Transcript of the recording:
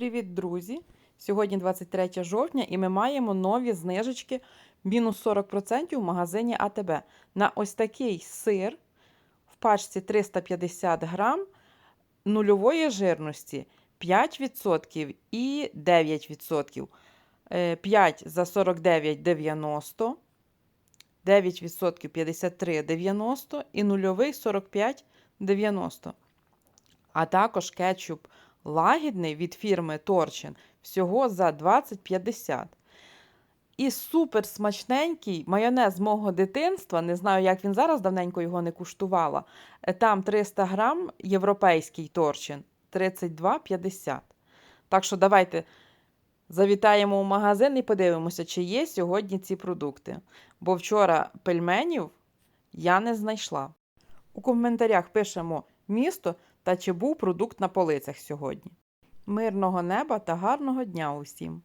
Привіт, друзі! Сьогодні 23 жовтня і ми маємо нові знижечки мінус 40% в магазині АТБ. На ось такий сир в пачці 350 грам нульової жирності 5% і 9%. Е, 5 за 49,90, 9% 53,90 і нульовий 45,90. А також кетчуп лагідний від фірми Торчин всього за 20,50. І супер смачненький майонез мого дитинства. Не знаю, як він зараз давненько його не куштувала. Е, Там 300 грам європейський торчин 32,50. Так що давайте завітаємо в магазин і подивимося, чи є сьогодні ці продукти. Бо вчора пельменів я не знайшла. У коментарях пишемо місто та чи був продукт на полицях сьогодні. Мирного неба та гарного дня усім!